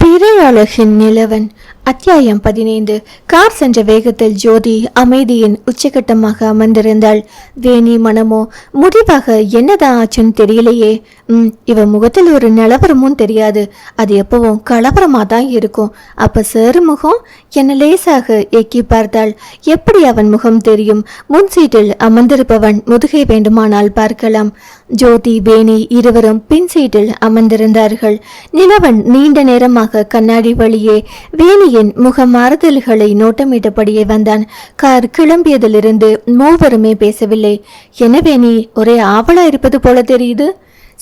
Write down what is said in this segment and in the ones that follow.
பிறையழகின் நிலவன் அத்தியாயம் பதினைந்து. கார் சென்ற வேகத்தில் ஜோதி அமைதியின் உச்சகட்டமாக அமர்ந்திருந்தாள். வேணி மனமோ முடிவாக என்னதான் ஆச்சுன்னு தெரியலையே. ம் இவ முகத்தில் ஒரு நிலவரமும் தெரியாது. அது எப்பவும் கலவரமா தான் இருக்கும். அப்ப சார் முகம்? என்ன லேசாக எக்கி பார்த்தாள். எப்படி அவன் முகம் தெரியும்? முன் சீட்டில் அமர்ந்திருப்பவன் முதுகை வேண்டுமானால் பார்க்கலாம். ஜோதி வேணி இருவரும் பின் சீட்டில் அமர்ந்திருந்தார்கள். நிலவன் நீண்ட நேரமாக கண்ணாடி வழியே வேணியை என் முக மாறுதல்களை நோட்டமிட்டபடியே வந்தான். கார் கிளம்பியதிலிருந்து மூவருமே பேசவில்லை. எனவே நீ ஒரே ஆவலா இருப்பது போல தெரியுது?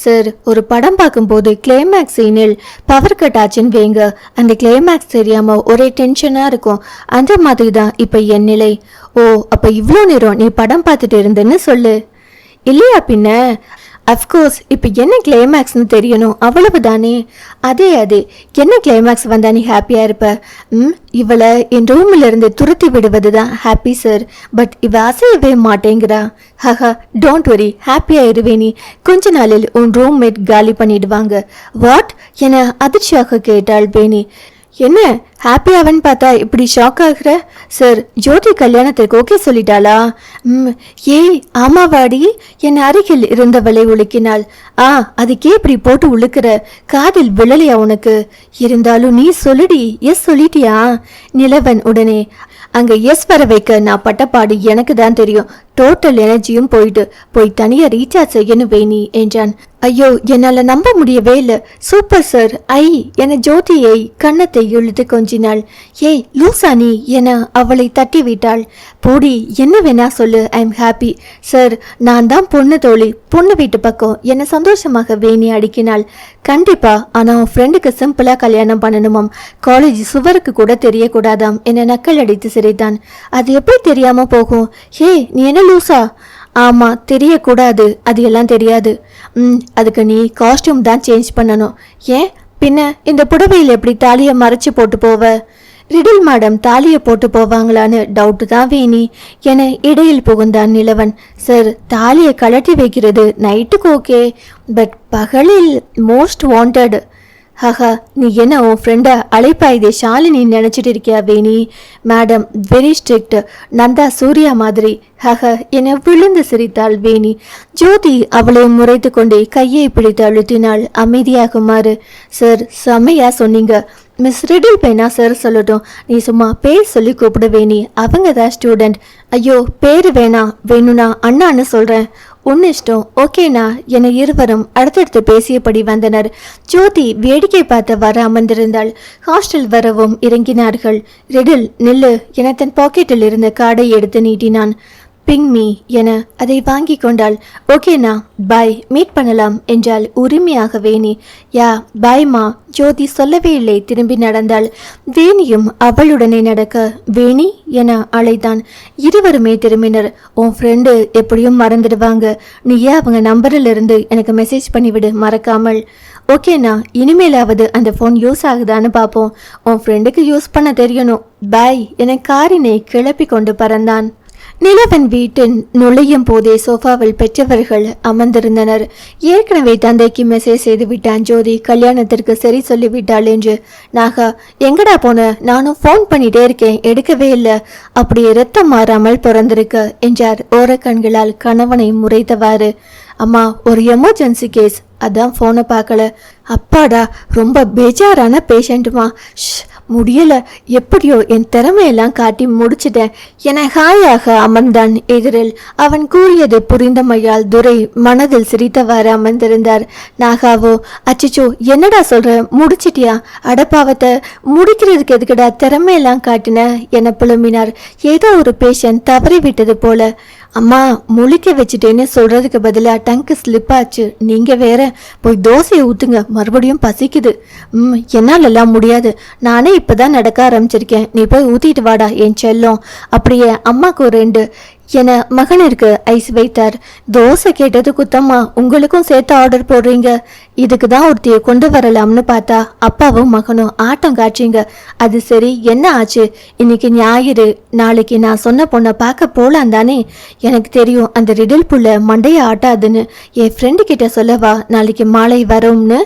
சார் ஒரு படம் பார்க்கும்போது கிளைமேக்ஸ் சீனில் பவர் கட் ஆச்சுன்னு வைங்க. அந்த கிளைமேக்ஸ் தெரியாம ஒரே டென்ஷனா இருக்கும். அந்த மாதிரி தான் இப்போ என் நிலை. ஓ அப்ப இவ்வளோ நேரம் நீ படம் பார்த்துட்டு இருந்தேன்னு சொல்லு. இல்லையா பின்ன? அஃப்கோர்ஸ் இப்போ என்ன கிளைமேக்ஸ்னு தெரியணும்? அவ்வளவுதானே. அதே அது. என்ன கிளைமேக்ஸ் வந்தா நீ ஹாப்பியாக இருப்ப? ம் இவளை என் ரூமில் இருந்து துரத்தி விடுவது தான் ஹாப்பி சார் பட் இவ அசையவே மாட்டேங்கிறா. ஹஹா டோன்ட் வரி ஹாப்பியாக இருவே நீ. கொஞ்ச நாளில் உன் ரூம்மேட் காலி பண்ணிடுவாங்க. வாட் என அதிர்ச்சியாக கேட்டாள் பேனி என்ன ஹாப்பி ஹாப்பியாவன் பார்த்தா இப்படி ஷாக் ஆகுற? சார் ஜோதி கல்யாணத்திற்கு ஓகே சொல்லிட்டாளா? ம் ஏய் ஆமாவாடி என் அருகில் இருந்தவளை உலுக்கினாள். ஆ அதுக்கே இப்படி போட்டு உழுக்கிற காதில் விழலையா உனக்கு? இருந்தாலும் நீ சொல்லுடி எஸ் சொல்லிட்டியா? நிலவன் உடனே அங்க எஸ் வர வைக்க நான் பட்டப்பாடு எனக்கு தான் தெரியும். டோட்டல் எனர்ஜியும் போயிடு. போய் தனியா ரீசார்ஜ் செய்யணும் வேணி என்றான். ஐயோ என்னால நம்ப முடியவே இல்லை சூப்பர் சார் ஐ என ஜோதியை கன்னத்தை இழுத்து கொஞ்சினாள். ஏய் லூசா நீ என அவளை தட்டி விட்டாள் போடி என்ன வேணா சொல்லு ஐ எம் ஹாப்பி சார் நான் தான் பொண்ணு தோழி. பொண்ணு வீட்டு பக்கம் என்னை சந்தோஷமாக வேணி அடிக்கினாள். கண்டிப்பா ஆனா உன் ஃப்ரெண்டுக்கு சிம்பிளா கல்யாணம் பண்ணணுமாம். காலேஜ் சுவருக்கு கூட தெரியக்கூடாதாம் என நக்கல் அடித்து சிரித்தான். அது எப்படி தெரியாம போகும்? ஹே நீ என்ன லூசா? ஆமாம் தெரியக்கூடாது. அது எல்லாம் தெரியாது. ம் அதுக்கு நீ காஸ்டியூம் தான் சேஞ்ச் பண்ணணும். ஏன்? பின்ன இந்த புடவையில் எப்படி தாலியை மறைச்சு போட்டு போவ? ரிடில் மேடம் தாலியை போட்டு போவாங்களான்னு டவுட்டு தான் வேணி. என இடையில் புகுந்தான் நிலவன். சார் தாலியை கழட்டி வைக்கிறது நைட்டுக்கு ஓகே பட் பகலில் மோஸ்ட் வாண்டட் ஹஹா நீ என்ன உன் ஃப்ரெண்டை அழைப்பாயுதே ஷாலினி நினச்சிட்டு இருக்கியா Veni? Madam very strict Nandha Surya மாதிரி. ஹஹ என விழுந்து சிரித்தாள் வேணி. ஜோதி அவளை முறைத்து கொண்டே கையை பிடித்து அழுத்தினாள் அமைதியாகுமாறு. சார் செம்மையா சொன்னீங்க. மிஸ் ரிடில் பேனா சார் சொல்லட்டும். நீ சும்மா பேர் சொல்லி கூப்பிட வேணி. அவங்க தான் ஸ்டூடெண்ட் ஐயோ பேர் வேணா வேணும்னா அண்ணான்னு சொல்கிறேன் உன் இஷ்டம் ஓகேண்ணா என இருவரும் அடுத்தடுத்து பேசியபடி வந்தனர். ஜோதி வேடிக்கை பார்த்து வர அமர்ந்திருந்தாள். ஹாஸ்டல் வரவும் இறங்கினார்கள். ரெடில் நில்லு என தன் பாக்கெட்டில் இருந்த காடை எடுத்து நீட்டினான். பிங் மீ என அதை வாங்கி கொண்டாள். ஓகேண்ணா பாய் மீட் பண்ணலாம் என்றால் உரிமையாக வேணி யா பாய்மா ஜோதி சொல்லவே இல்லை. திரும்பி நடந்தாள். வேணியும் அவளுடனே நடக்க வேணி என அழைத்தான். இருவருமே திரும்பினர். உன் ஃப்ரெண்டு எப்படியும் மறந்துடுவாங்க. நீயே அவங்க நம்பரில் இருந்து எனக்கு மெசேஜ் பண்ணிவிடு மறக்காமல். ஓகேண்ணா இனிமேலாவது அந்த ஃபோன் யூஸ் ஆகுதான்னு பார்ப்போம். உன் ஃப்ரெண்டுக்கு யூஸ் பண்ண தெரியணும். பாய் என காரினை கிளப்பி கொண்டு பறந்தான். நிலவன் வீட்டின் நுழையும் போதே சோஃபாவில் பெற்றவர்கள் அமர்ந்திருந்தனர். ஏற்கனவே தந்தைக்கு மெசேஜ் செய்து விட்டான் ஜோதி. கல்யாணத்திற்கு சரி சொல்லிவிட்டாள் என்று. நாகா எங்கடா போன? நானும் ஃபோன் பண்ணிட்டே இருக்கேன். எடுக்கவே இல்லை. அப்படி ரத்தம் மாறாமல் பிறந்திருக்க என்றார். ஓரக்கண்களால் கணவனை முறைத்தவாறு. அம்மா ஒரு எமர்ஜென்சி கேஸ் அதான் ஃபோனை பார்க்கல. அப்பாடா ரொம்ப பேஜாரான பேஷண்ட்டுமா ஷ் முடியல. எப்படியோ என் திறமையெல்லாம் காட்டி முடிச்சிட்டேன். என ஹாயாக அமர்ந்தான் எதிரில். அவன் கூறியது புரிந்தமையால் துரை மனதில் சிரித்தவாறு அமர்ந்திருந்தார். நாகாவோ அச்சிச்சோ என்னடா சொல்ற? முடிச்சிட்டியா? அடப்பாவத்தை முடிக்கிறதுக்கு எதுக்குடா திறமையெல்லாம் காட்டின? என புலம்பினார். ஏதோ ஒரு பேஷண்ட் தவறி விட்டது போல. அம்மா முழிக்க வச்சுட்டேன்னு சொல்கிறதுக்கு பதிலாக டங்கு ஸ்லிப் ஆச்சு. நீங்கள் வேற போய் தோசையை ஊற்றுங்க மறுபடியும் பசிக்குது. ம் என்னாலெல்லாம் முடியாது. நானே இப்போ தான் நடக்க ஆரம்பிச்சிருக்கேன். நீ போய் ஊற்றிட்டு வாடா என் செல்லம். அப்படியே அம்மாக்கு ஒரு ரெண்டு என மகனிற்கு ஐஸ் வைத்தார். தோசை கேட்டது குத்தம்மா உங்களுக்கும் சேர்த்து ஆர்டர் போடுறீங்க. இதுக்கு தான் ஒருத்தியை கொண்டு வரலாம்னு பார்த்தா அப்பாவும் மகனும் ஆட்டம் காட்சிங்க அது சரி என்ன ஆச்சு? இன்னைக்கு ஞாயிறு. நாளைக்கு நான் சொன்ன பொண்ணை பார்க்க போலாம் தானே? எனக்கு தெரியும் அந்த ரிடில் புள்ள மண்டைய ஆட்டாதுன்னு. என் ஃப்ரெண்டு கிட்ட சொல்லவா நாளைக்கு மாலை வரோம்னு?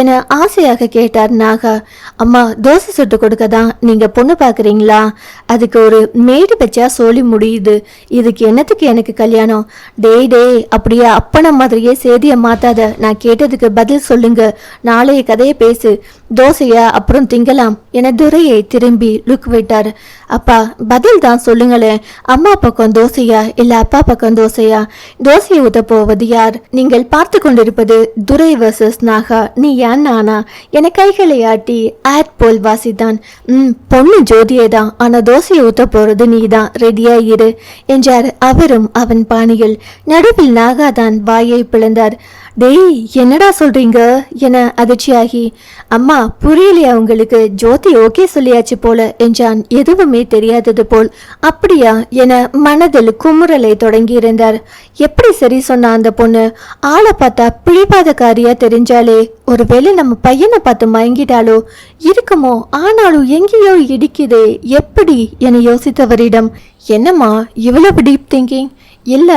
என ஆசையாக கேட்டார் நாகா. அம்மா தோசை சுட்டு கொடுக்க தான் நீங்க பொண்ணு பாக்குறீங்களா அதுக்கு ஒரு மேடு பச்சா சொல்லி முடியுது. இதுக்கு என்னத்துக்கு எனக்கு கல்யாணம்? டேய் டேய் அப்படியே அப்பன மாதிரியே சேதியை மாத்தாத. நான் கேட்டதுக்கு பதில் சொல்லுங்க. நாளைய கதையை பேசு. தோசையா? அப்புறம் திங்கலாம் என துரையை திரும்பி லுக் விட்டார். அப்பா பதில் தான் சொல்லுங்களேன். அம்மா பக்கம் தோசையா? இல்ல அப்பா பக்கம் தோசையா? தோசையை ஊத்த போவது யார்? நீங்கள் பார்த்து கொண்டிருப்பது துரை வர்சஸ் நாகா. நீ ஏன் நானா? என கைகளை ஆட்டி ஆட் போல் வாசித்தான். ம் பொண்ணு ஜோதியே தான் ஆனா தோசையை ஊத்த போறது நீதான். ரெடியா இரு என்றார். அவரும் அவன் பாணியில். நடுவில் நாகா தான் வாயை பிளந்தார். டேய் என்னடா சொல்றீங்க? என அதிர்ச்சியாகி. அம்மா புரியலையா உங்களுக்கு? ஜோதி ஓகே சொல்லியாச்சு போல என்றான். எதுவுமே தெரியாதது போல். அப்படியா? என மனதில் குமுறலை தொடங்கியிருந்தார் எப்படி சரி? சொன்னா அந்த பொண்ணு. ஆளை பார்த்தா பிழிபாதக்காரியா தெரிஞ்சாலே ஒருவேளை நம்ம பையனை பார்த்து மயங்கிட்டாலோ இருக்குமோ? ஆனாலும் எங்கேயோ இடிக்குதே. எப்படி? என யோசித்தவரிடம். என்னம்மா இவ்வளவு டீப் திங்கிங் இல்லை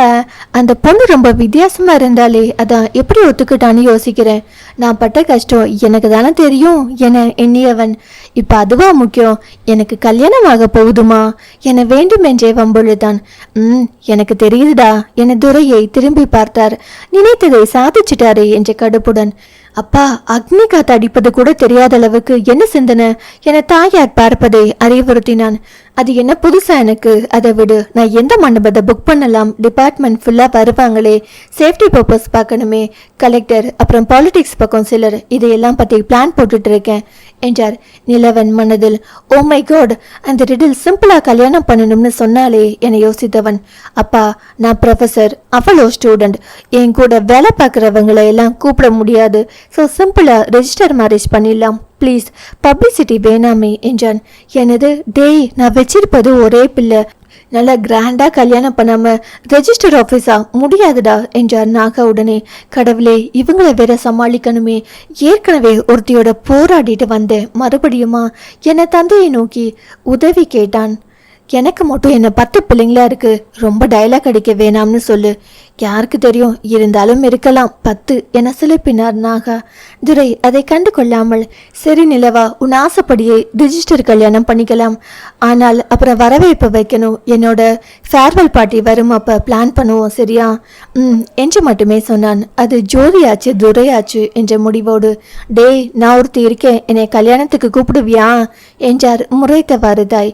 அந்த பொண்ணு ரொம்ப வித்தியாசமா இருந்தாலே அதான் எப்படி ஒத்துக்கிட்டான்னு யோசிக்கிறேன். நான் பட்ட கஷ்டம் எனக்கு தானே தெரியும் என எண்ணியவன். இப்போ அதுவா முக்கியம் எனக்கு கல்யாணம் ஆக போகுதுமா? என வேண்டுமென்றே வம்பொழுதான். ம் எனக்கு தெரியுதுடா என துரையை திரும்பி பார்த்தார். நினைத்ததை சாதிச்சிட்டாரே என்ற கடுப்புடன். அப்பா அக்னி காத்து அடிப்பது கூட தெரியாத அளவுக்கு என்ன சிந்தனை? என தாயார் பார்ப்பதை அறிவுறுத்தினான். அது என்ன புதுசா எனக்கு? அதை விடு. நான் எந்த மண்டபத்தை புக் பண்ணலாம்? டிபார்ட்மெண்ட் ஃபுல்லாக வருவாங்களே. சேஃப்டி பர்பஸ் பார்க்கணுமே. கலெக்டர் அப்புறம் பாலிடிக்ஸ் பக்கம் சிலர். இதையெல்லாம் பற்றி பிளான் போட்டுட்டு இருக்கேன். என்றார். நிலவன் மனதில் ஓ மை காட் அந்த ரிடில் சிம்பிளாக கல்யாணம் பண்ணணும்னு சொன்னாலே என யோசித்தவன். அப்பா நான் ப்ரொஃபசர் அவளோ ஸ்டூடெண்ட் என் கூட வேலை பார்க்குறவங்களை எல்லாம் கூப்பிட முடியாது. ஸோ சிம்பிளாக ரெஜிஸ்டர் மேரேஜ் பண்ணிடலாம். ப்ளீஸ் பப்ளிசிட்டி வேணாமே என்றான். எனது டேய் நான் வச்சிருப்பது ஒரே பிள்ளை. நல்லா கிராண்டாக கல்யாணம் பண்ணாமல் ரெஜிஸ்டர் ஆஃபீஸா முடியாதுடா என்றார் நாகா உடனே. கடவுளே இவங்கள வேற சமாளிக்கணுமே. ஏற்கனவே ஒருத்தியோட போராடிட்டு வந்தேன். மறுபடியுமா? என்னை தந்தையை நோக்கி? உதவி கேட்டான். எனக்கு மட்டும் என்ன பத்து பிள்ளைங்களா இருக்கு? ரொம்ப டயலாக் அடிக்க வேணாம்னு சொல்லு. யாருக்கு தெரியும்? இருந்தாலும் இருக்கலாம். பத்து என சிலப்பினார் நாகா. துரை அதை கண்டு கொள்ளாமல் சரி நிலவா உன் ஆசைப்படியே ரிஜிஸ்டர் கல்யாணம் பண்ணிக்கலாம். ஆனால் அப்புறம் வரவேற்பு வைக்கணும். என்னோட ஃபேர்வெல் பார்ட்டி வரும் அப்போ பிளான் பண்ணுவோம் சரியா? ம் என்று மட்டுமே சொன்னான். அது ஜோதியாச்சு துரையாச்சு என்ற முடிவோடு. டேய் நான் ஒருத்தி இருக்கேன். என்னை கல்யாணத்துக்கு கூப்பிடுவியா? என்றார் முறைத்தவாறு தாய்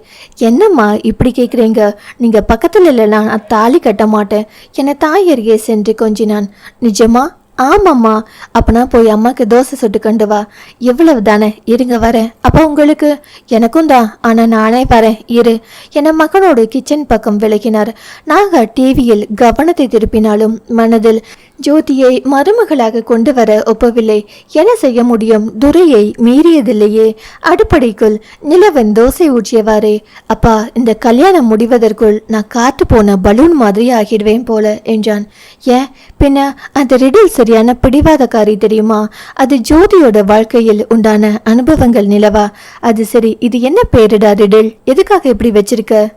என்னம்மா இப்படி கேட்குறீங்க நீங்க பக்கத்துல இல்லைனா நான் தாலி கட்ட மாட்டேன். என அருகே சென்று கொஞ்சினான். நிஜமா? ஆமாம்மா. அப்பனா போய் அம்மாக்கு தோசை சுட்டு கொண்டு வா. இவ்வளவு தானே? இருங்க வரேன். அப்போ உங்களுக்கு? எனக்கும் தான். ஆனால் நானே வரேன். இரு. என மகனோடு கிச்சன் பக்கம் விலகினார். நாக டிவியில் கவனத்தை திருப்பினாலும் மனதில் ஜோதியை மருமகளாக கொண்டு வர ஒப்பவில்லை. என செய்ய முடியும்? துரையை மீறியதில்லையே. அடுப்படைக்குள் நிலவன் தோசை ஊற்றியவாறே அப்பா இந்த கல்யாணம் முடிவதற்குள் நான் காத்து போன பலூன் மாதிரி ஆகிடுவேன் போல என்றான். ஏன்? பின்ன அந்த ரிடில் சரியான பிடிவாதக்காரி தெரியுமா? அது ஜோதியோட வாழ்க்கையில் உண்டான அனுபவங்கள் நிலவா? அது சரி இது என்ன பேருடா ரிடில்? எதுக்காக இப்படி வச்சிருக்க?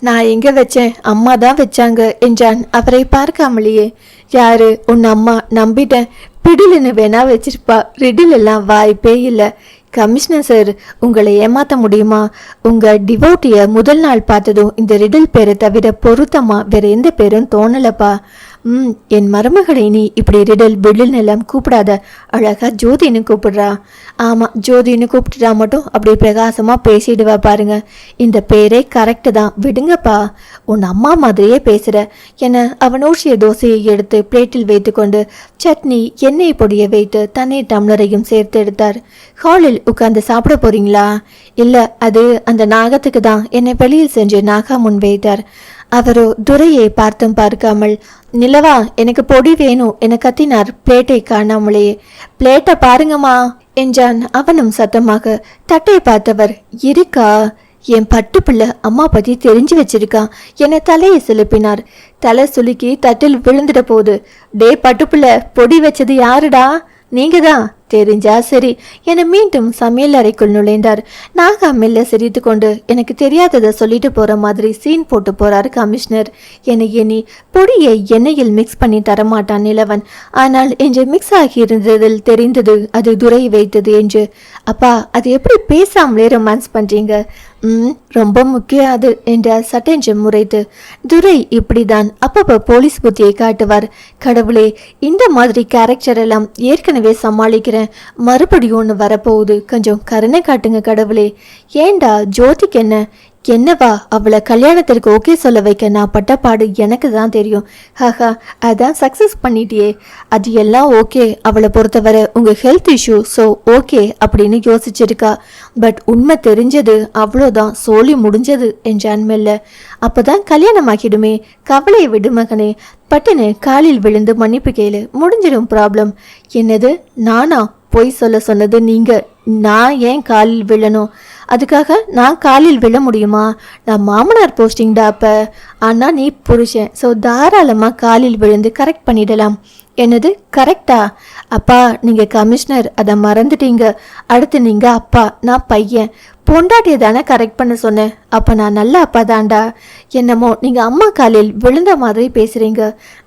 நான் எங்க வச்சேன்? அம்மா தான் வச்சாங்க என்றான். அவரை பார்க்காமலேயே. யாரு? உன் அம்மா. நம்பிட்டேன். பிடிலுன்னு வேணா வச்சிருப்பா. ரிடில் எல்லாம் வாய்ப்பே இல்லை. கமிஷனர் சார் உங்களை ஏமாத்த முடியுமா? உங்க டிவோட்டியை முதல் நாள் பார்த்ததும் இந்த ரிடில் பேரை தவிர பொருத்தமாக வேற எந்த பேரும் தோணலப்பா. ம் என் மருமகளை நீ இப்படி ரிடல் பிடில் எல்லாம் கூப்பிடாத. அழகா ஜோதின்னு கூப்பிடுறா. ஆமாம் ஜோதின்னு கூப்பிட்டுட்டா மட்டும் அப்படி பிரகாசமாக பேசிடுவா பாருங்க. இந்த பேரே கரெக்டு தான். விடுங்கப்பா. உன் அம்மா மாதிரியே பேசுகிற என அவன் ஊசிய தோசையை எடுத்து பிளேட்டில் வைத்துக்கொண்டு சட்னி எண்ணெய் பொடியை வைத்து தண்ணீர் டம்ளரையும் சேர்த்து எடுத்தார். ஹாலில் உட்கார்ந்து சாப்பிட போறீங்களா? இல்லை அது அந்த நாகத்துக்கு தான். என்னை வெளியில் சென்று நாகா முன் வைத்தார். அவரோ துரையை பார்த்தும் பார்க்காமல் நிலவா எனக்கு பொடி வேணும் என கத்தினார் பிளேட்டை காணாமலே. பிளேட்டை பாருங்கம்மா என்றான் அவனும் சத்தமாக. தட்டை பார்த்தவர் இருக்கா? என் பட்டு பிள்ளை அம்மா பத்தி தெரிஞ்சு வச்சிருக்கான் என தலையை சிலுப்பினார். தலை சுலுக்கி தட்டில் விழுந்துட போகுது டே பட்டு பிள்ளை பொடி வச்சது யாருடா? நீங்க தான் தெரிஞ்சா சரி. என மீண்டும் சமையல் அறைக்குள் நுழைந்தார். நாகா மெல்ல சிரித்து கொண்டு எனக்கு தெரியாததை சொல்லிட்டு போற மாதிரி சீன் போட்டு போறாரு கமிஷனர் என்னை எண்ணி பொடியை எண்ணெயில் மிக்ஸ் பண்ணி தரமாட்டான் நிலவன். ஆனால் என்று மிக்ஸ் ஆகி இருந்ததில் தெரிந்தது அது துரை வைத்தது என்று. அப்பா அது எப்படி பேசாமலே ரொமான்ஸ் பண்றீங்க? ம் ரொம்ப முக்கியம் அது என்றார் சட்டென்று முறைத்து. துரை இப்படிதான் அப்பப்போ போலீஸ் புத்தியை காட்டுவார். கடவுளே இந்த மாதிரி கேரக்டர் எல்லாம் ஏற்கனவே சமாளிக்கிறேன். மறுபடியும் ஒன்று வரப்போகுது. கொஞ்சம் கருணை காட்டுங்க கடவுளே. ஏண்டா ஜோதிக்கு என்ன? என்னவா அவளை கல்யாணத்திற்கு ஓகே சொல்ல வைக்க நான் பட்ட பாடு எனக்கு தான் தெரியும். ஹஹா அதான் சக்ஸஸ் பண்ணிட்டியே. அது எல்லாம் ஓகே அவளை பொறுத்தவரை உங்கள் ஹெல்த் இஷ்யூ ஸோ ஓகே அப்படின்னு யோசிச்சிருக்கா. பட் உண்மை தெரிஞ்சது அவ்வளோதான் சோலி முடிஞ்சது என்றான் மெல்ல. அப்போதான் கல்யாணமாகிடுமே கவலையை விடு மகனே. பட்டுன்னு காலில் விழுந்து மன்னிப்பு கேளு. முடிஞ்சிடும் ப்ராப்ளம் என்னது நானா? பொய் சொல்ல சொன்னது நீங்கள் நான் ஏன் காலில் விழணும்? அதுக்காக நான் காலில் விழ முடியுமா? நான் மாமனார் போஸ்டிங்டா அப்போ? ஆனால் நீ புருஷன். ஸோ தாராளமாக காலில் விழுந்து கரெக்ட் பண்ணிடலாம். என்னது? கரெக்டா அப்பா நீங்கள் கமிஷனர் அதை மறந்துட்டீங்க. அடுத்து நீங்கள் அப்பா நான் பையன். பொண்டாட்டியை தானே கரெக்ட் பண்ண சொன்னேன். அப்போ நான் நல்ல அப்பா தான்டா. என்னமோ நீங்கள் அம்மா காலில் விழுந்த மாதிரி பேசுகிறீங்க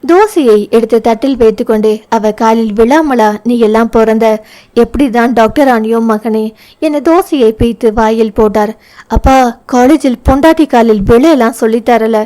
தோசையை எடுத்து தட்டில் வைத்துக்கொண்டே அவ காலில் விழாமலா நீ எல்லாம் பிறந்த? எப்படி தான் டாக்டர் ஆனியோ மகனே? என்னை தோசையை பீத்து வாயில் போட்டார். அப்பா காலேஜில் பொண்டாட்டி காலில் விழலாம் சொல்லித்தரல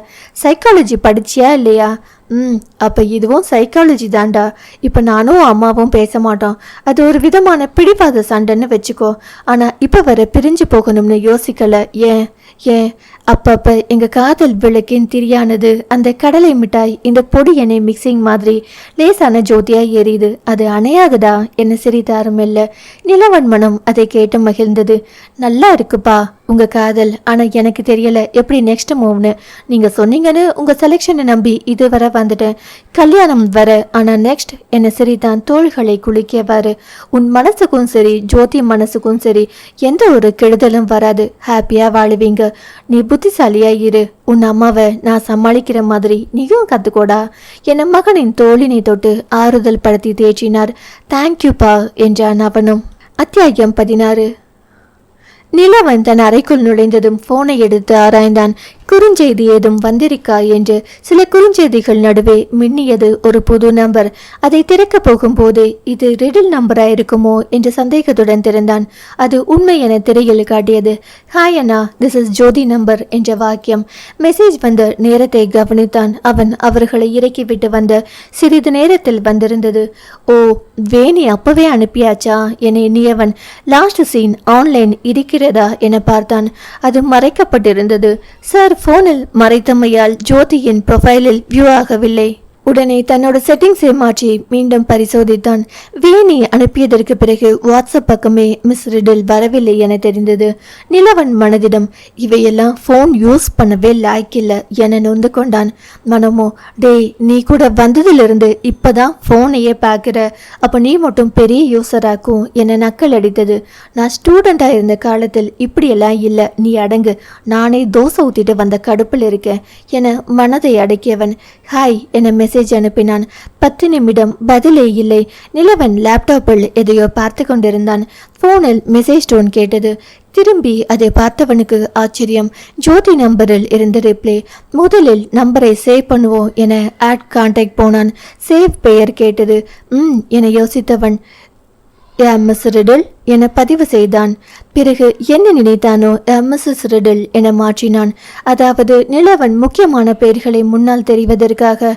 சைக்காலஜி படிச்சியா இல்லையா? ம் அப்போ இதுவும் சைக்காலஜி தான்டா. இப்போ நானும் அம்மாவும் பேச மாட்டோம். அது ஒரு விதமான பிடிவாத சண்டைன்னு வச்சுக்கோ. ஆனால் இப்போ வர பிரிஞ்சு போகணும்னு யோசிக்கலை. ஏன்? ஏன்? அப்பப்ப எங்க காதல் விளக்கின் திரியானது அந்த கடலை மிட்டாய் இந்த பொடி எண்ணெய் மிக்சிங் மாதிரி லேசான ஜோதியா எரியுது. அது அணையாதுடா என்ன சிரித்தாரும் இல்ல. நிலவன் மனம் அதை கேட்டு மகிழ்ந்தது. நல்லா இருக்குப்பா உங்க காதல். ஆனா எனக்கு தெரியல. எப்படி நெக்ஸ்ட் மூவ்னு நீங்க சொன்னீங்கன்னு உங்க செலெக்ஷனை நம்பி இதுவரை வந்துட்டேன். கல்யாணம் வர ஆனா நெக்ஸ்ட் என்ன தான் தோள்களை குளிக்கவாறு உன் மனசுக்கும் சரி ஜோதி மனசுக்கும் சரி எந்த ஒரு கெடுதலும் வராது. ஹாப்பியா வாழுவீங்க. நீ புத்திசாலியா இரு உன் அம்மாவை நான் சமாளிக்கிற மாதிரி நீயும் கத்துக்கோடா. என் மகனின் தோழினை தொட்டு ஆறுதல் படுத்தி தேற்றினார். தேங்க்யூப்பா என்றான் அவனும். அத்தியாயம் பதினாறு. நிலவன் தன் அறைக்குள் நுழைந்ததும் போனை எடுத்து ஆராய்ந்தான். குறுஞ்செய்தி ஏதும் வந்திருக்கா என்று சில குறுஞ்செய்திகள் நடுவே மின்னியது ஒரு புது நம்பர். அதை போகும் போகும்போது இது ரிடில் நம்பரா இருக்குமோ என்று சந்தேகத்துடன் திறந்தான். அது உண்மை என திரையில் காட்டியது. ஹாய் அண்ணா திஸ் இஸ் ஜோதி நம்பர் என்ற வாக்கியம். மெசேஜ் வந்த நேரத்தை கவனித்தான். அவன் அவர்களை இறக்கிவிட்டு வந்த சிறிது நேரத்தில் வந்திருந்தது. ஓ வேணி அப்பவே அனுப்பியாச்சா? என எண்ணியவன் லாஸ்ட் சீன் ஆன்லைன் இருக்கிறதா? என பார்த்தான். அது மறைக்கப்பட்டிருந்தது. சார் போனில் மறைத்தமையால் ஜோதியின் ப்ரொஃபைலில் வியூ ஆகவில்லை. உடனே தன்னோட செட்டிங்ஸை மாற்றி மீண்டும் பரிசோதித்தான். வேணி அனுப்பியதற்கு பிறகு வாட்ஸ்அப் பக்கமே மிஸ் ரிடில் வரவில்லை என தெரிந்தது. நிலவன் மனதிடம் இவையெல்லாம் ஃபோன் யூஸ் பண்ணவே லாய்க்கில்ல என நொந்து கொண்டான். மனமோ டேய் நீ கூட வந்ததிலிருந்து இப்போதான் ஃபோனையே பார்க்குற அப்போ நீ மட்டும் பெரிய யூஸராக்கும் என நக்கல் அடித்தது. நான் ஸ்டூடெண்ட்டாக இருந்த காலத்தில் இப்படியெல்லாம் இல்லை. நீ அடங்கு. நானே தோசை ஊற்றிட்டு வந்த கடுப்பில் இருக்கேன் என மனதை அடக்கியவன். ஹாய் என மெசேஜ் அனுப்பினான். பத்து நிமிடம் பதிலே இல்லை. நிலவன் லேப்டாப்பில் எதையோ பார்த்து கொண்டிருந்தான். போனில் மெசேஜ் டோன் கேட்டது. திரும்பி அதை பார்த்தவனுக்கு ஆச்சரியம். ஜோதி நம்பரில் இருந்த ரிப்ளை முதலில் நம்பரை சேவ் பண்ணுவோம் என ஆட் கான்டாக்ட் போனான். சேவ் பெயர் கேட்டது. ம் என யோசித்தவன் எம்எஸ் ரிடில் என பதிவு செய்தான். பிறகு என்ன நினைத்தானோ எம்எஸ்எஸ் ரிடில் என மாற்றினான். அதாவது நிலவன் முக்கியமான பெயர்களை முன்னால் தெரிவதற்காக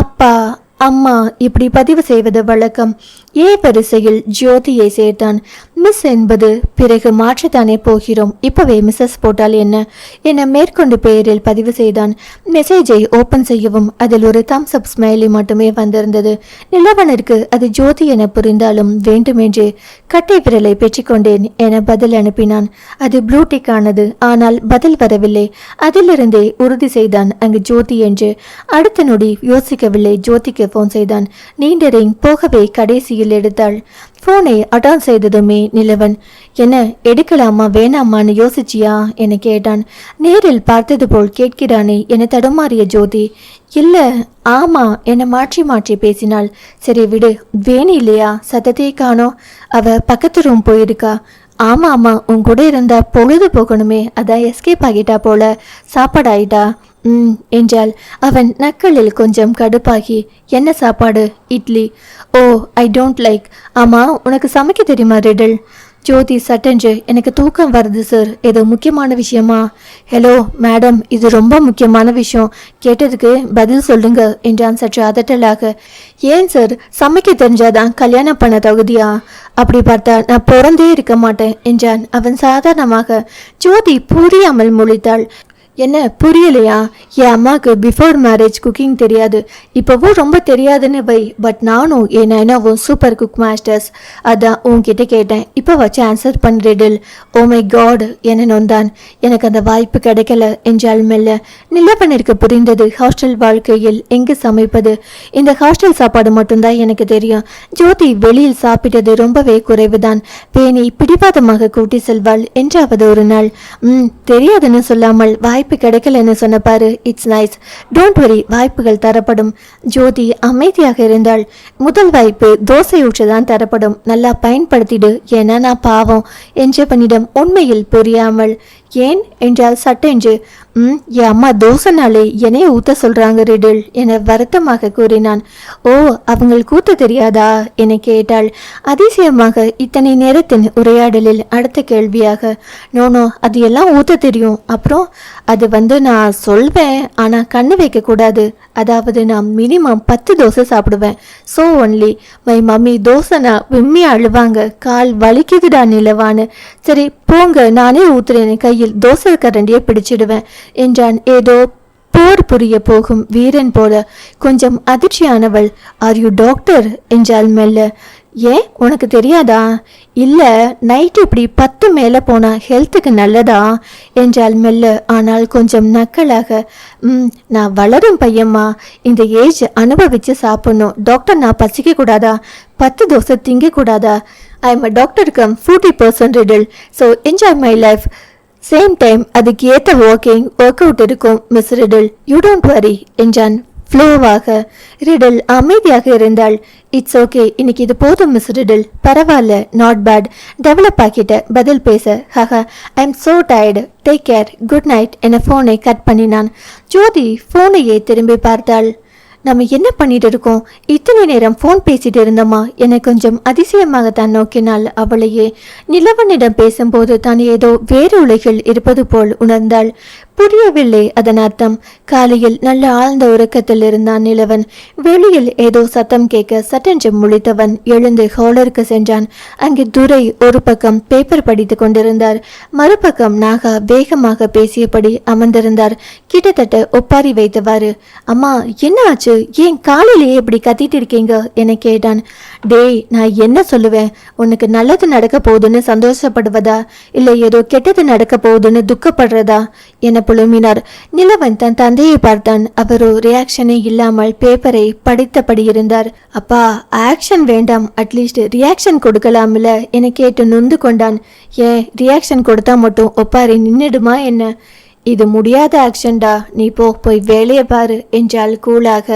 அப்பா அம்மா இப்படி பதிவு செய்வது வழக்கம். ஏ வரிசையில் ஜோதியை சேர்த்தான். மிஸ் என்பது பிறகு மாற்றத்தானே போகிறோம். இப்பவே மிஸ்ஸஸ் போட்டால் என்ன? என மேற்கொண்டு பெயரில் பதிவு செய்தான். மெசேஜை ஓபன் செய்யவும் அதில் ஒரு தம்ஸ் அப் ஸ்மைலி மட்டுமே வந்திருந்தது. நிலவனருக்கு அது ஜோதி என புரிந்தாலும் வேண்டுமென்றே கட்டை விரலை பெற்றுக்கொண்டேன் என பதில் அனுப்பினான். அது ப்ளூடிக் ஆனது. ஆனால் பதில் வரவில்லை. அதிலிருந்தே உறுதி செய்தான் அங்கு ஜோதி என்று. அடுத்த நொடி யோசிக்கவில்லை. ஜோதிக்கு போன் செய்தான். நீண்ட ரிங் போகவே கடைசியில் எடுத்தாள். ஃபோனை அட்டான் செய்ததுமே நிலவன். என்ன எடுக்கலாமா வேணாமான்னு யோசிச்சியா? என கேட்டான். நேரில் பார்த்தது போல் கேட்கிறானே என தடுமாறிய ஜோதி. இல்லை ஆமா என்னை மாற்றி மாற்றி பேசினாள். சரி விடு வேணி இல்லையா? சத்தத்தையே காணோம் அவ பக்கத்து ரூம் போயிருக்கா. ஆமாம் ஆமா உன் கூட இருந்தா பொழுது போகணுமே. அதான் எஸ்கேப் ஆகிட்டா போல. சாப்பாடு ஆயிட்டா? ம் என்றாள். அவன் நக்களில் கொஞ்சம் கடுப்பாகி என்ன சாப்பாடு? Idli. Oh I don't like. ஆமாம் உனக்கு சமைக்க தெரியுமா ரெடல்? ஜோதி சட்டென்று. எனக்கு தூக்கம் வருது சார். ஏதோ முக்கியமான விஷயமா? ஹலோ மேடம் இது ரொம்ப முக்கியமான விஷயம். கேட்டதுக்கு பதில் சொல்லுங்க என்றான் சற்று அதட்டலாக. ஏன் சார்? சமைக்க தெரிஞ்சாதான் கல்யாணம் பண்ண தகுதியா? அப்படி பார்த்தா நான் பிறந்தே இருக்க மாட்டேன் என்றான் அவன் சாதாரணமாக. ஜோதி புரியாமல் முழித்தாள். என்ன புரியலையா? என் அம்மாவுக்கு பிஃபோர் மேரேஜ் குக்கிங் தெரியாது. இப்போவும் ரொம்ப தெரியாதுன்னு வை. பட் நானும் என் நைனாவும் சூப்பர் குக் மாஸ்டர்ஸ் அதான் உன்கிட்ட கேட்டேன். இப்போ வச்சு ஆன்சர் பண்ணிடில் ஓ மை காட் என்ன நொந்தான். எனக்கு அந்த வாய்ப்பு கிடைக்கல. என்றால் மெல்ல. நிலப்பனிற்கு புரிந்தது. ஹாஸ்டல் வாழ்க்கையில் எங்கு சமைப்பது? இந்த ஹாஸ்டல் சாப்பாடு மட்டும்தான் எனக்கு தெரியும். ஜோதி வெளியில் சாப்பிட்டது ரொம்பவே குறைவுதான். பேணி பிடிவாதமாக கூட்டி செல்வாள். என்றாவது ஒரு நாள். ம் தெரியாதுன்னு சொல்லாமல் வாய் வாய்ப்பு கிடைக்கலன்னு சொன்ன பாரு இட்ஸ் நைஸ் டோன்ட் வரி வாய்ப்புகள் தரப்படும். ஜோதி அமைதியாக இருந்தாள். முதல் வாய்ப்பு தோசை ஊற்றதான் தரப்படும். நல்லா பயன்படுத்திடு ஏன்னா நான் பாவம். என்றவனிடம் உண்மையில் புரியாமல் ஏன் என்றால் சட்டென்று ம் என் அம்மா தோசைனாலே என்னைய ஊத்த சொல்றாங்க ரிடில் என வருத்தமாக கூறினான். ஓ அவங்களுக்கு ஊத்த தெரியாதா? என கேட்டாள். அதிசயமாக இத்தனை நேரத்தின் உரையாடலில் அடுத்த கேள்வியாக நோனோ அது எல்லாம் ஊத்த தெரியும். அப்புறம் அது வந்து நான் சொல்வேன் ஆனால் கண்ணு வைக்கக்கூடாது அதாவது நான் மினிமம் பத்து தோசை சாப்பிடுவேன். ஸோ ஒன்லி மை மம்மி தோசைனா விம்மி அழுவாங்க. கால் வலிக்குதுடா நிலவான்னு. சரி போங்க நானே ஊத்துறேன் கையில் தோசை கரண்டியை பிடிச்சிடுவேன் என்றான். ஏதோ போர் புரிய போகும் வீரன் போல. கொஞ்சம் அதிர்ச்சியானவள் ஆர் யூ டாக்டர் என்றாள் மெல்ல. ஏன் உனக்கு தெரியாதா? இல்ல நைட் இப்படி பத்து மேல போனால் ஹெல்த்துக்கு நல்லதா? என்றாள் மெல்ல. ஆனால் கொஞ்சம் நக்கலாக ம் நான் வளரும் பையம்மா. இந்த ஏஜ் அனுபவிச்சு சாப்பிடணும். டாக்டர் நான் பசிக்க கூடாதா? பத்து தோசை திங்க கூடாதா? I am a doctor cum foodie person riddle so enjoy my life same time அதுக்கு ஏற்ற வாக்கிங் ஒர்க் அவுட் இருக்கும் miss riddle you don't worry என்றான் ஃப்ளோவாக ரிடில் அமைதியாக இருந்தால் இட்ஸ் ஓகே இன்னைக்கு இது போதும் மிஸ் ரிடில் பரவாயில்ல நாட் பேட் டெவலப் ஆக்கிட்ட பதில் பேச. ஹஹ I am so tired take care good night என ஃபோனை கட் பண்ணினான். ஜோதி ஃபோனையே திரும்பி பார்த்தாள். நம்ம என்ன பண்ணிட்டு இருக்கோம்? இத்தனை நேரம் ஃபோன் பேசிட்டு இருந்தோமா? என கொஞ்சம் அதிசயமாக தான் நோக்கினாள் அவளையே. நிலவனிடம் பேசும்போது தான் ஏதோ வேறு உலகில் இருப்பது போல் உணர்ந்தாள். புரியவில்லை அதன் அர்த்தம். காலையில் நல்ல ஆழ்ந்த உறக்கத்தில் இருந்தான் நிலவன். வெளியில் ஏதோ சத்தம் கேட்க சட்டென்று முழித்தவன் எழுந்து ஹாலருக்கு சென்றான். அங்கே துரை ஒரு பக்கம் பேப்பர் படித்துக் கொண்டிருந்தார். மறுபக்கம் நாகா வேகமாக பேசியபடி அமர்ந்திருந்தார். கிட்டத்தட்ட ஒப்பாரி வைத்தவாறு அம்மா என்ன ஆச்சு? ஏன் காலையிலேயே இப்படி கத்திட்டு இருக்கீங்க? என கேட்டான். டேய் நான் என்ன சொல்லுவேன்? உனக்கு நல்லது நடக்க போகுதுன்னு சந்தோஷப்படுவதா? இல்லை ஏதோ கெட்டது நடக்க போகுதுன்னு துக்கப்படுறதா? என புழுமினார் நிலவன் தன் தந்தையை பார்த்தான். அவரோ ரியாக்ஷனே இல்லாமல் பேப்பரை படித்தபடி இருந்தார். அப்பா ஆக்ஷன் வேண்டாம். அட்லீஸ்ட் ரியாக்ஷன் கொடுக்கலாம்ல? என கேட்டு நொந்து கொண்டான். ஏன் ரியாக்ஷன் கொடுத்தா மட்டும் ஒப்பாரி நின்னுடுமா என்ன? இது முடியாத ஆக்ஷன்டா நீ போ போய் வேலையை பாரு என்றாள் கூலாக.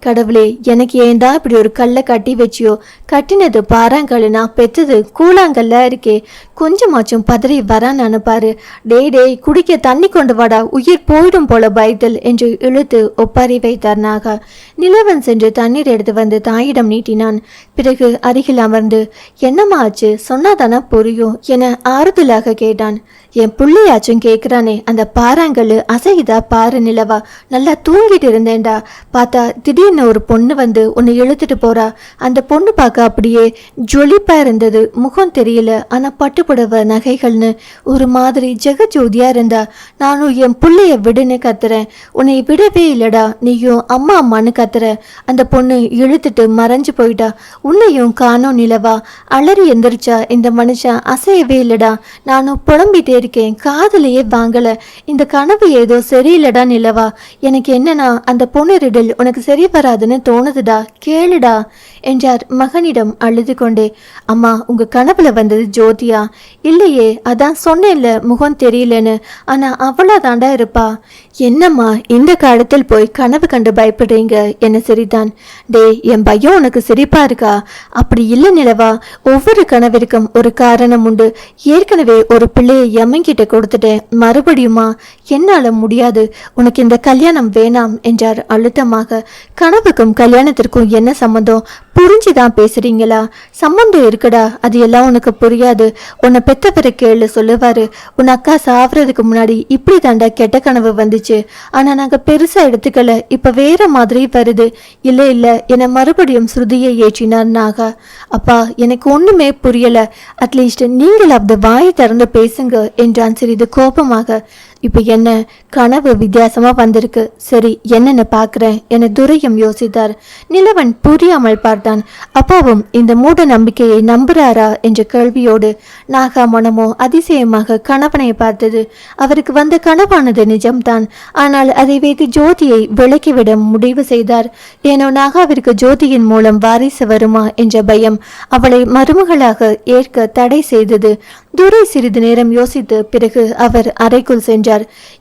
கடவுளே எனக்கு ஏண்டா இப்படி ஒரு கல்லை கட்டி வச்சியோ? கட்டினது பாறாங்கல்லுனா பெத்தது கூழாங்கல்ல இருக்கே. கொஞ்சமாச்சும் பதறி வரான்னு அனுப்பாரு. டேய் டேய் குடிக்க தண்ணி கொண்டு வாடா உயிர் போயிடும் போல பயத்தில் என்று இழுத்து ஒப்பாரி வைத்தார் நாகா. நிலவன் சென்று தண்ணீர் எடுத்து வந்து தாயிடம் நீட்டினான். பிறகு அருகில் அமர்ந்து என்னம்மா ஆச்சு? சொன்னாதானே புரியும்? என ஆறுதலாக கேட்டான். என் புள்ளையாச்சும் கேட்குறானே அந்த பாறாங்கல்லு அசைதா பாரு நிலவா நல்லா தூங்கிட்டு இருந்தேன்டா. பார்த்தா திடீர்னு ஒரு பொண்ணு வந்து உன்னை இழுத்துட்டு போறா? அந்த பொண்ணு பார்க்க அப்படியே ஜொலிப்பா இருந்தது. முகம் தெரியல. ஆனா பட்டுப்புடவை நகைகள்னு ஒரு மாதிரி ஜெகஜோதியா இருந்தா நானும் என் புள்ளைய விடுன்னு கத்துறேன். உன்னை விடவே இல்லடா. நீயும் அம்மா அம்மான்னு கத்துற. அந்த பொண்ணு இழுத்துட்டு மறைஞ்சு போயிட்டா. உன்னையும் காணோம் நிலவா. அலறி எந்திரிச்சா. இந்த மனுஷன் அசையவே இல்லடா. நானும் புலம்பிட்டே இருக்கேன். காதலையே வாங்கல. இந்த கனவு ஏதோ சரியில்லடா நிலவா. எனக்கு என்னன்னா அந்த பொண்ணு ரிடல் உனக்கு சரி ആരാധന തോന്നതിടാ കേളിടാ என்றார் மகனிடம் அழுது கொண்டே. அம்மா உங்க கனவுல வந்தது ஜோதியா. இல்லையே அதான் சொன்னேன்ல முகம் தெரியலன்னு. ஆனா அவ்வளோதாண்டா இருப்பா. என்னம்மா இந்த காலத்தில் போய் கனவு கண்டு பயப்படுறீங்க? என்ன சரிதான் டேய் என் பையன் உனக்கு சிரிப்பா இருக்கா? அப்படி இல்லை நிலவா. ஒவ்வொரு கனவிற்கும் ஒரு காரணம் உண்டு. ஏற்கனவே ஒரு பிள்ளையை எம்மங்கிட்ட கொடுத்துட்டேன். மறுபடியுமா? என்னால முடியாது. உனக்கு இந்த கல்யாணம் வேணாம் என்றார் அழுத்தமாக. கனவுக்கும் கல்யாணத்திற்கும் என்ன சம்மந்தம் புரிஞ்சு தான் பேசுறீங்களா? சம்மந்தம் இருக்குடா. அது எல்லாம் உனக்கு புரியாது. உன்னை பெத்தவரை கேளு சொல்லுவாரு. உன் அக்கா சாவறதுக்கு முன்னாடி இப்படி தாண்டா கெட்ட கனவு வந்துச்சு. ஆனா நாங்க பெருசா எடுத்துக்கல. இப்ப வேற மாதிரி வருது. இல்ல இல்ல. என்னை மறுபடியும் ஸ்ருதியை ஏற்றினார் நாகா. அப்பா எனக்கு ஒண்ணுமே புரியல. அட்லீஸ்ட் நீங்களாவது வாயை திறந்து பேசுங்க என்றான் சிறிது கோபமாக. இப்போ என்ன கனவு வித்தியாசமாக வந்திருக்கு. சரி என்னென்ன பார்க்குறேன் என துரையும் யோசித்தார். நிலவன் புரியாமல் பார்த்தான். அப்பாவும் இந்த மூட நம்பிக்கையை நம்புறாரா? என்ற கேள்வியோடு நாகா மனமோ அதிசயமாக கணவனை பார்த்தது. அவருக்கு வந்த கனவானது நிஜம்தான். ஆனால் அதை வைத்து ஜோதியை விலக்கிவிட முடிவு செய்தார். ஏனோ நாகாவிற்கு ஜோதியின் மூலம் வாரிசு வருமா என்ற பயம் அவளை மருமகளாக ஏற்க தடை செய்தது. துரை சிறிது நேரம் யோசித்து பிறகு அவர் அறைக்குள் சென்றார்.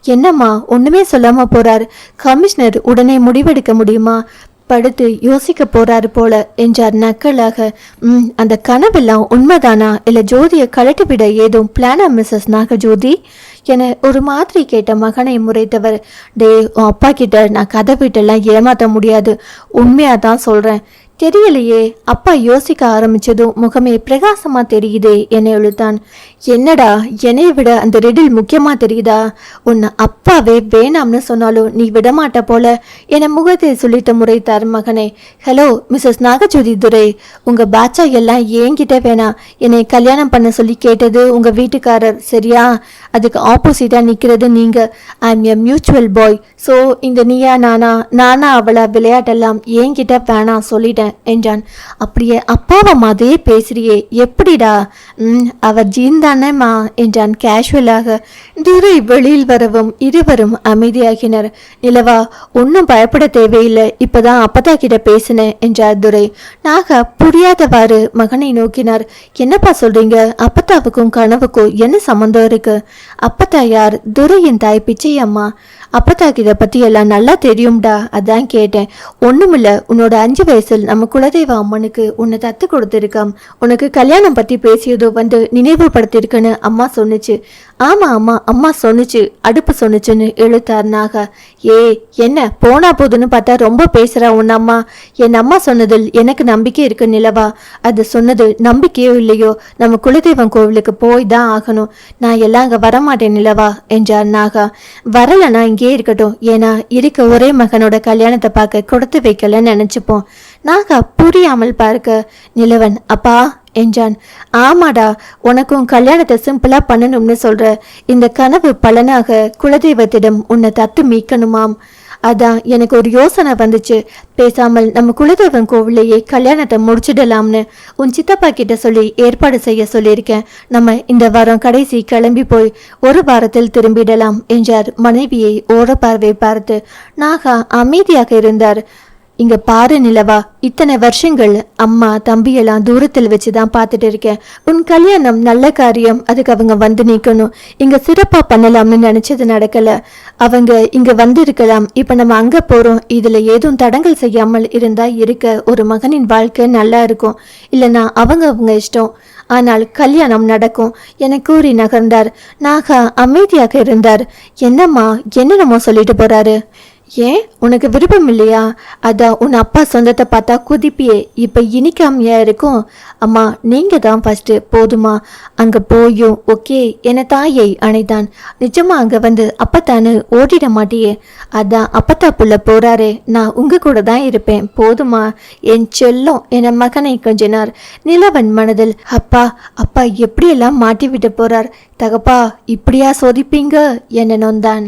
என்னம்மா ஒண்ணுமே சொல்லாம போறார். கமிஷனர் உடனே முடிவெடுக்க முடியுமா? படுத்து யோசிக்க போறாரு போல என்றார் நக்கலாக. ம் அந்த கனவெல்லாம் உண்மைதானா? இல்லை ஜோதியை கலட்டிவிட ஏதும் பிளானா மிஸ்ஸஸ் நாகஜோதி? என ஒரு மாதிரி கேட்ட மகனை முறைத்தவர். டே உன் அப்பா கிட்ட நான் கதை வீட்டெல்லாம் ஏமாற்ற முடியாது. உண்மையா தான் சொல்றேன். தெரியலையே. அப்பா யோசிக்க ஆரம்பிச்சதும் முகமே பிரகாசமா தெரியுதே என்னை இழுத்தான் என்னடா என்னை விட அந்த ரெடில் முக்கியமா தெரியுதா? உன்னை அப்பாவே வேணாம்னு சொன்னாலும் நீ விடமாட்ட போல என முகத்தை சொல்லிட்டு முறைத்தார் மகனே. ஹலோ மிஸ்ஸஸ் நாகஜோதி துரை உங்க பாச்சா எல்லாம் ஏங்கிட்ட வேணாம் என்னை கல்யாணம் பண்ண சொல்லி கேட்டது உங்க வீட்டுக்காரர் சரியா? அதுக்கு ஆப்போசிட்டா நிக்கிறது நீங்க. I am a mutual boy so இந்த நீயா நானா? நானா அவளை? விளையாட்டெல்லாம் என்கிட்ட வேணாம் சொல்லிட்டேன். என்றான். அப்படியே அப்பாவை மாதிரியே பேசுறியே. எப்படிடா? ம் அவர் ஜீன் தானேம்மா என்றான் கேஷுவலாக துரை வெளியில் வரவும் இருவரும் அமைதியாகினர். நிலவா ஒன்றும் பயப்பட தேவையில்லை. இப்பதான் அப்பதா கிட்ட பேசினேன் என்றார் துரை. நாக புரியாதவாறு மகனை நோக்கினார். என்னப்பா சொல்றீங்க? அப்பத்தாவுக்கும் கனவுக்கும் என்ன சம்மந்தம் இருக்கு? அப்பத்தா யார்? துரையின் தாய் பிச்சை அம்மா அப்பத்தாக்கு இதை பற்றியெல்லாம் எல்லாம் நல்லா தெரியும்டா. அதான் கேட்டேன். ஒன்றுமில்ல உன்னோட அஞ்சு வயசில் நம்ம குலதெய்வ அம்மனுக்கு உன்னை தத்து கொடுத்துருக்காம். உனக்கு கல்யாணம் பற்றி பேசியதோ வந்து நினைவுபடுத்திருக்குன்னு அம்மா சொன்னுச்சு. ஆமாம் ஆமாம் அம்மா சொன்னுச்சு அடுப்பு சொன்னுச்சுன்னு இழுத்தார் நாகா. ஏ என்ன போனா போதுன்னு பார்த்தா ரொம்ப பேசுகிறா உன் அம்மா. என் அம்மா சொன்னதில் எனக்கு நம்பிக்கை இருக்கு நிலவா. அது சொன்னது நம்பிக்கையோ இல்லையோ நம்ம குலதெய்வம் கோவிலுக்கு போய் தான் ஆகணும். நான் எல்லாம் அங்கே வரமாட்டேன் நிலவா என்றார் நாகா. வரலனா இங்கே இருக்கட்டும். ஏன்னா இருக்க ஒரே மகனோட கல்யாணத்தை பார்க்க கொடுத்து வைக்கலன்னு நினச்சிப்போம். நாகா புரியாமல் பார்க்க. நிலவன் அப்பா என்றான். ஆமாடா உனக்கும் கல்யாணத்தை சிம்பிளா பண்ணணும்னு சொல்ற. இந்த கனவு பலனாக குலதெய்வத்திடம் உன்னை தத்து மீட்கணுமாம். அதான் எனக்கு ஒரு யோசனை வந்துச்சு. பேசாமல் நம்ம குலதெய்வம் கோவிலையே கல்யாணத்தை முடிச்சிடலாம்னு உன் சித்தப்பா கிட்ட சொல்லி ஏற்பாடு செய்ய சொல்லியிருக்கேன். நம்ம இந்த வாரம் கடைசி கிளம்பி போய் ஒரு வாரத்தில் திரும்பிடலாம் என்றார் மனைவியை ஓரப்பார்வை பார்த்து. நாகா அமைதியாக இருந்தார். இங்க பாரு நிலவா இத்தனை வருஷங்கள் அம்மா தம்பியெல்லாம் தூரத்தில் வச்சு தான் பார்த்துட்டு இருக்கேன். உன் கல்யாணம் நல்ல காரியம் அதுக்கு அவங்க வந்து நிற்கணும் இங்க சிறப்பா பண்ணலாம்னு நினைச்சது நடக்கல. அவங்க இங்க வந்து இருக்கலாம் இப்ப நம்ம அங்க போறோம். இதுல ஏதும் தடங்கல் செய்யாமல் இருந்தா இருக்க ஒரு மகனின் வாழ்க்கை நல்லா இருக்கும். இல்லைன்னா அவங்க அவங்க இஷ்டம். ஆனால் கல்யாணம் நடக்கும் என கூறி நகர்ந்தார். நாகா அமைதியாக இருந்தார். என்னம்மா என்னென்னமோ சொல்லிட்டு போறாரு? ஏன்? உனக்கு விருப்பம் இல்லையா? அதான் உன் அப்பா சொந்தத்தை பார்த்தா குதிப்பியே. இப்போ இனிக்காமையா இருக்கும் அம்மா நீங்கள் தான் ஃபஸ்ட்டு போதுமா? அங்கே போயும். ஓகே. என தாயை அணைத்தான். நிஜமாக அங்கே வந்து அப்பத்தானு ஓடிட மாட்டியே. அதான் அப்பத்தா புள்ள போகிறாரே நான் உங்கள் கூட தான் இருப்பேன். போதுமா? என் செல்லம் என மகனை கொஞ்சினார். நிலவன் மனதில் அப்பா அப்பா எப்படியெல்லாம் மாட்டி விட்டு போகிறார் தகப்பா இப்படியா சோதிப்பீங்க? என நொந்தான்.